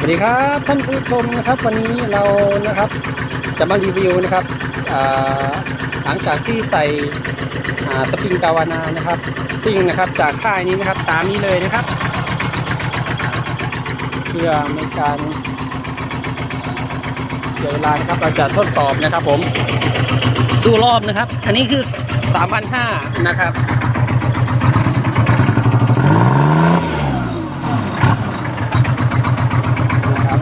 วัสดีครับท่านผู้ชมนะครับวันนี้เรานะครับจะมารีวิวนะครับหลังจากที่ใส่สปริงกาวานานะครับซิ่งนะครับจากค่ายนี้นะครับตามนี้เลยนะครับ เพื่อไม่การเสียเวลานะครับเราจะทดสอบนะครับผมดูรอบนะครับ อันนี้คือ 3,500นะครับนะครับ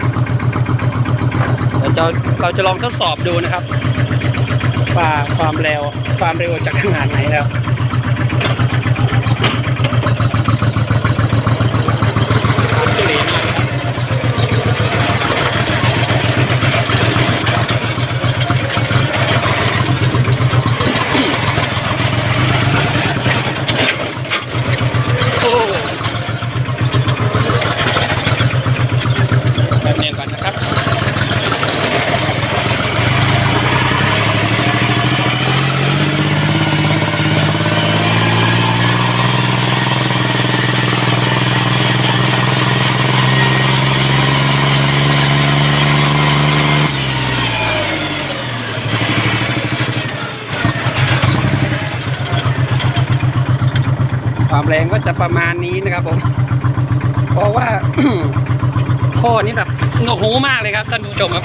เรา จะเราจะลองทดสอบดูนะครับ ว่าความเร็วความเร็วจากขนาดไหนแล้วขึ้นเหรียญมากนะครับโอ้แบบนี้ก่อนนะครับ ความแรงก็จะประมาณนี้นะครับผมเพราะว่า ข้อนี้แบบหนวกหูมากเลยครับท่านผู้ชมครับ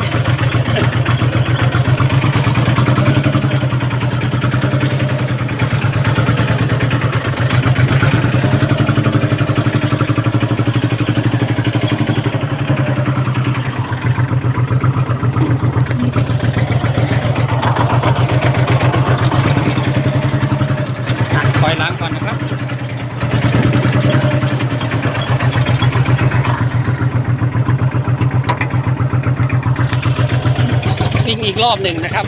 อะคอยล้างก่อนนะครับ วิ่ง อีกรอบหนึ่งนะครับ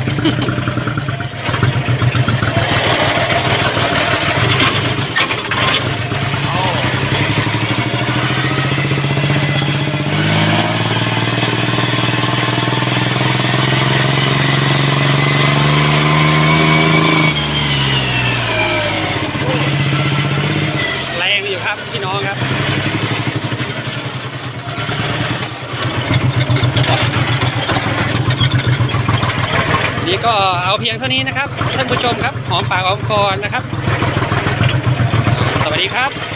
แรงอยู่ครับพี่น้องครับ ก็เอาเพียงเท่านี้นะครับท่านผู้ชมครับหอมปากหอมคอนะครับ สวัสดีครับ